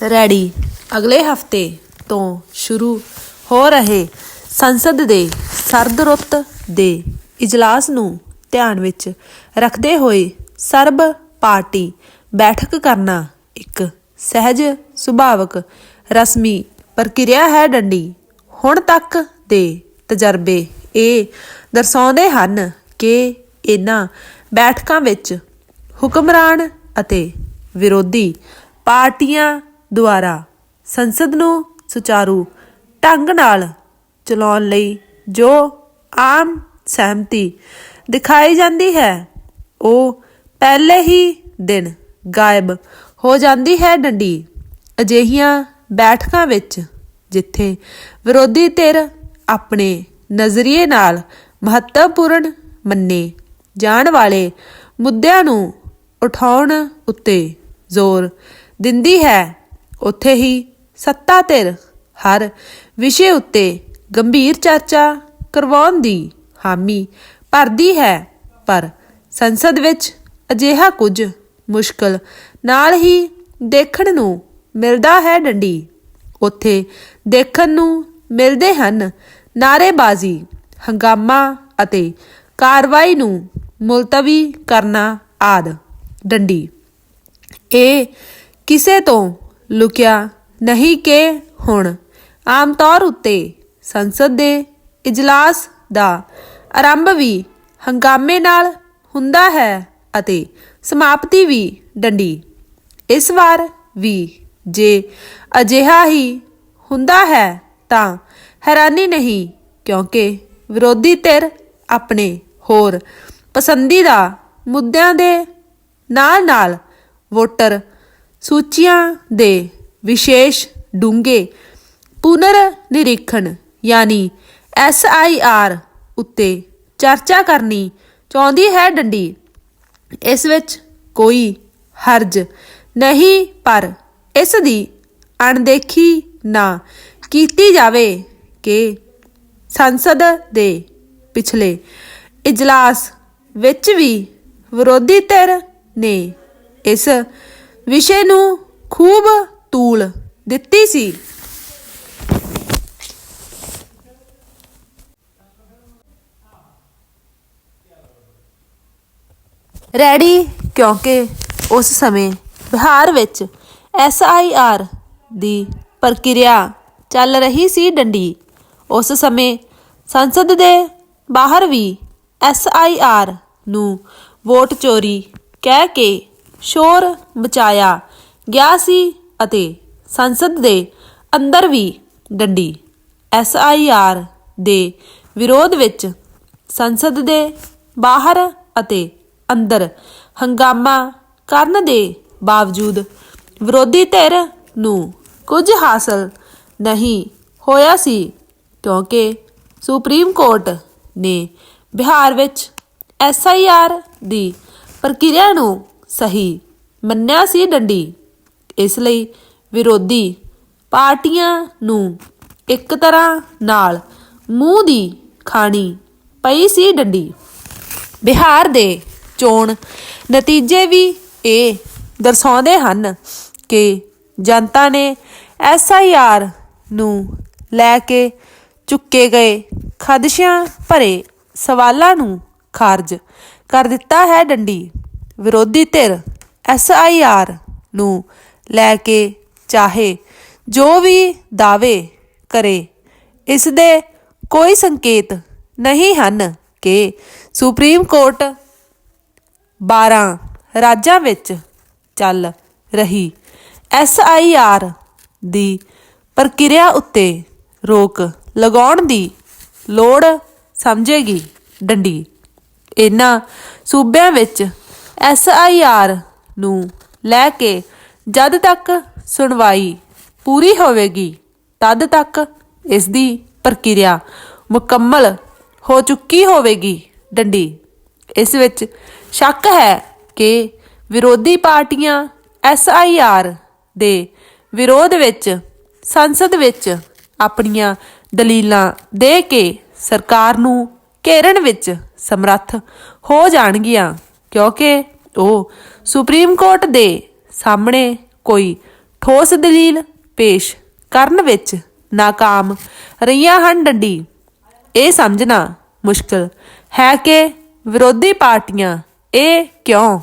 Ready. ਅਗਲੇ ਹਫ਼ਤੇ ਤੋਂ ਸ਼ੁਰੂ ਹੋ ਰਹੇ ਸੰਸਦ ਦੇ ਸਰਦ ਰੁੱਤ ਦੇ ਇਜਲਾਸ ਨੂੰ ਧਿਆਨ ਵਿੱਚ ਰੱਖਦੇ ਹੋਏ ਸਰਬ ਪਾਰਟੀ ਬੈਠਕ ਕਰਨਾ ਇੱਕ ਸਹਿਜ ਸੁਭਾਵਕ ਰਸਮੀ ਪ੍ਰਕਿਰਿਆ ਹੈ ਡੰਡੀ। ਹੁਣ ਤੱਕ ਦੇ ਤਜਰਬੇ ਇਹ ਦਰਸਾਉਂਦੇ ਹਨ ਕਿ ਇਹਨਾਂ ਬੈਠਕਾਂ ਵਿੱਚ ਹੁਕਮਰਾਨ ਅਤੇ ਵਿਰੋਧੀ ਪਾਰਟੀਆਂ ਦੁਆਰਾ ਸੰਸਦ ਨੂੰ ਸੁਚਾਰੂ ਢੰਗ ਨਾਲ ਚਲਾਉਣ ਲਈ ਜੋ ਆਮ ਸਹਿਮਤੀ ਦਿਖਾਈ ਜਾਂਦੀ ਹੈ, ਉਹ ਪਹਿਲੇ ਹੀ ਦਿਨ ਗਾਇਬ ਹੋ ਜਾਂਦੀ ਹੈ ਡੰਡੀ। ਅਜਿਹੀਆਂ ਬੈਠਕਾਂ ਵਿੱਚ ਜਿੱਥੇ ਵਿਰੋਧੀ ਧਿਰ ਆਪਣੇ ਨਜ਼ਰੀਏ ਨਾਲ ਮਹੱਤਵਪੂਰਨ ਮੰਨੇ ਜਾਣ ਵਾਲੇ ਮੁੱਦਿਆਂ ਨੂੰ ਉਠਾਉਣ ਉੱਤੇ ਜ਼ੋਰ ਦਿੰਦੀ ਹੈ ਉੱਥੇ ਹੀ ਸੱਤਾ ਧਿਰ ਹਰ ਵਿਸ਼ੇ ਉੱਤੇ ਗੰਭੀਰ ਚਰਚਾ ਕਰਵਾਉਣ ਦੀ ਹਾਮੀ ਭਰਦੀ ਹੈ। ਪਰ ਸੰਸਦ ਵਿੱਚ ਅਜਿਹਾ ਕੁਝ ਮੁਸ਼ਕਲ ਨਾਲ ਹੀ ਦੇਖਣ ਨੂੰ ਮਿਲਦਾ ਹੈ ਡੰਡੀ। ਉੱਥੇ ਦੇਖਣ ਨੂੰ ਮਿਲਦੇ ਹਨ ਨਾਰੇਬਾਜ਼ੀ ਹੰਗਾਮਾ ਅਤੇ ਕਾਰਵਾਈ ਨੂੰ ਮੁਲਤਵੀ ਕਰਨਾ ਆਦ। ਡੰਡੀ, ਇਹ ਕਿਸੇ ਤੋਂ ਲੁਕਿਆ ਨਹੀਂ ਕਿ ਹੁਣ। ਆਮ ਤੌਰ ਉੱਤੇ ਸੰਸਦ ਦੇ ਇਜਲਾਸ ਦਾ ਆਰੰਭ ਵੀ ਹੰਗਾਮੇ ਨਾਲ ਹੁੰਦਾ ਹੈ ਅਤੇ ਸਮਾਪਤੀ ਵੀ ਡੰਡੀ। ਇਸ ਵਾਰ ਵੀ ਜੇ ਅਜਿਹਾ ਹੀ ਹੁੰਦਾ ਹੈ ਤਾਂ ਹੈਰਾਨੀ ਨਹੀਂ, ਕਿਉਂਕਿ ਵਿਰੋਧੀ ਧਿਰ ਆਪਣੇ ਹੋਰ ਪਸੰਦੀਦਾ ਮੁੱਦਿਆਂ ਦੇ ਨਾਲ-ਨਾਲ ਵੋਟਰ ਸੂਚੀਆਂ ਦੇ ਵਿਸ਼ੇਸ਼ ਡੂੰਘੇ ਪੁਨਰ ਨਿਰੀਖਣ ਯਾਨੀ ਐਸ ਆਈ ਆਰ ਉੱਤੇ ਚਰਚਾ ਕਰਨੀ ਚਾਹੁੰਦੀ ਹੈ ਡੰਡੀ। ਇਸ ਵਿੱਚ ਕੋਈ ਹਰਜ ਨਹੀਂ, ਪਰ ਇਸ ਦੀ ਅਣਦੇਖੀ ਨਾ ਕੀਤੀ ਜਾਵੇ ਕਿ ਸੰਸਦ ਦੇ ਪਿਛਲੇ ਇਜਲਾਸ ਵਿੱਚ ਵੀ ਵਿਰੋਧੀ ਧਿਰ ਨੇ ਇਸ ਵਿਸ਼ੇ ਨੂੰ ਖੂਬ ਤੂਲ ਦਿੱਤੀ ਸੀ। ਰੈਡੀ? ਕਿਉਂਕਿ ਉਸ ਸਮੇਂ ਬਿਹਾਰ ਵਿੱਚ ਐਸ ਆਈ ਆਰ ਦੀ ਪ੍ਰਕਿਰਿਆ ਚੱਲ ਰਹੀ ਸੀ ਡੰਡੀ। ਉਸ ਸਮੇਂ ਸੰਸਦ ਦੇ ਬਾਹਰ ਵੀ ਐਸ ਆਈ ਆਰ ਨੂੰ ਵੋਟ ਚੋਰੀ ਕਹਿ ਕੇ ਸ਼ੋਰ ਮਚਾਇਆ। ਗਿਆ ਸੀ ਅਤੇ ਸੰਸਦ ਦੇ ਅੰਦਰ ਵੀ ਡੰਡੀ। ਐਸ ਆਈ ਆਰ ਦੇ ਵਿਰੋਧ ਵਿੱਚ ਸੰਸਦ ਦੇ ਬਾਹਰ ਅਤੇ ਅੰਦਰ ਹੰਗਾਮਾ ਕਰਨ ਦੇ ਬਾਵਜੂਦ ਵਿਰੋਧੀ ਧਿਰ ਨੂੰ ਕੁਝ ਹਾਸਲ ਨਹੀਂ ਹੋਇਆ ਸੀ, ਕਿਉਂਕਿ ਸੁਪਰੀਮ ਕੋਰਟ ਨੇ ਬਿਹਾਰ ਵਿੱਚ ਐਸਆਈਆਰ ਦੀ ਪ੍ਰਕਿਰਿਆ ਨੂੰ ਸਹੀ। ਮੰਨਿਆ ਸੀ ਡੰਡੀ। ਇਸ ਲਈ ਵਿਰੋਧੀ ਪਾਰਟੀਆਂ ਨੂੰ ਇੱਕ ਤਰ੍ਹਾਂ ਨਾਲ ਮੂੰਹ ਦੀ ਖਾਣੀ ਪਈ ਸੀ ਡੰਡੀ। ਬਿਹਾਰ ਦੇ ਚੋਣ ਨਤੀਜੇ ਵੀ ਇਹ ਦਰਸਾਉਂਦੇ ਹਨ ਕਿ ਜਨਤਾ ਨੇ ਐਸਆਈਆਰ ਨੂੰ ਲੈ ਕੇ ਚੁੱਕੇ ਗਏ ਖਦਸ਼ਿਆਂ ਭਰੇ ਸਵਾਲਾਂ ਨੂੰ ਖਾਰਜ ਕਰ ਦਿੱਤਾ ਹੈ ਡੰਡੀ। ਵਿਰੋਧੀ ਧਿਰ ਐਸਆਈਆਰ ਨੂੰ ਲੈ ਕੇ ਚਾਹੇ ਜੋ ਵੀ ਦਾਅਵੇ ਕਰੇ ਇਸ ਦੇ ਕੋਈ ਸੰਕੇਤ ਨਹੀਂ ਹਨ ਕਿ ਸੁਪਰੀਮ ਕੋਰਟ 12 ਰਾਜਾਂ ਵਿੱਚ ਚੱਲ ਰਹੀ ਐਸ ਆਈ ਆਰ ਦੀ ਪ੍ਰਕਿਰਿਆ ਉੱਤੇ ਰੋਕ ਲਗਾਉਣ ਦੀ ਲੋੜ ਸਮਝੇਗੀ ਡੰਡੀ। ਇਹਨਾਂ ਸੂਬਿਆਂ ਵਿੱਚ ਐਸ ਆਈ ਆਰ ਨੂੰ ਲੈ ਕੇ ਜਦ ਤੱਕ ਸੁਣਵਾਈ ਪੂਰੀ ਹੋਵੇਗੀ, ਤਦ ਤੱਕ ਇਸ ਦੀ ਪ੍ਰਕਿਰਿਆ ਮੁਕੰਮਲ ਹੋ ਚੁੱਕੀ ਹੋਵੇਗੀ। ਡੰਡੀ, ਇਸ ਵਿੱਚ ਸ਼ੱਕ ਹੈ ਕਿ ਵਿਰੋਧੀ ਪਾਰਟੀਆਂ ਐਸਆਈਆਰ ਦੇ ਵਿਰੋਧ ਵਿੱਚ, ਸੰਸਦ ਵਿੱਚ ਆਪਣੀਆਂ ਦਲੀਲਾਂ ਦੇ ਕੇ ਸਰਕਾਰ ਨੂੰ ਘੇਰਨ ਵਿੱਚ ਸਮਰੱਥ ਹੋ ਜਾਣਗੀਆਂ। ਕਿਉਂਕਿ ਉਹ ਸੁਪਰੀਮ ਕੋਰਟ ਦੇ ਸਾਹਮਣੇ ਕੋਈ ਠੋਸ ਦਲੀਲ ਪੇਸ਼ ਕਰਨ ਵਿੱਚ ਨਾਕਾਮ ਰਹੀਆਂ ਹਨ ਡੰਡੀ। ਇਹ ਸਮਝਣਾ ਮੁਸ਼ਕਲ ਹੈ ਕਿ ਵਿਰੋਧੀ ਪਾਰਟੀਆਂ ਇਹ ਕਿਉਂ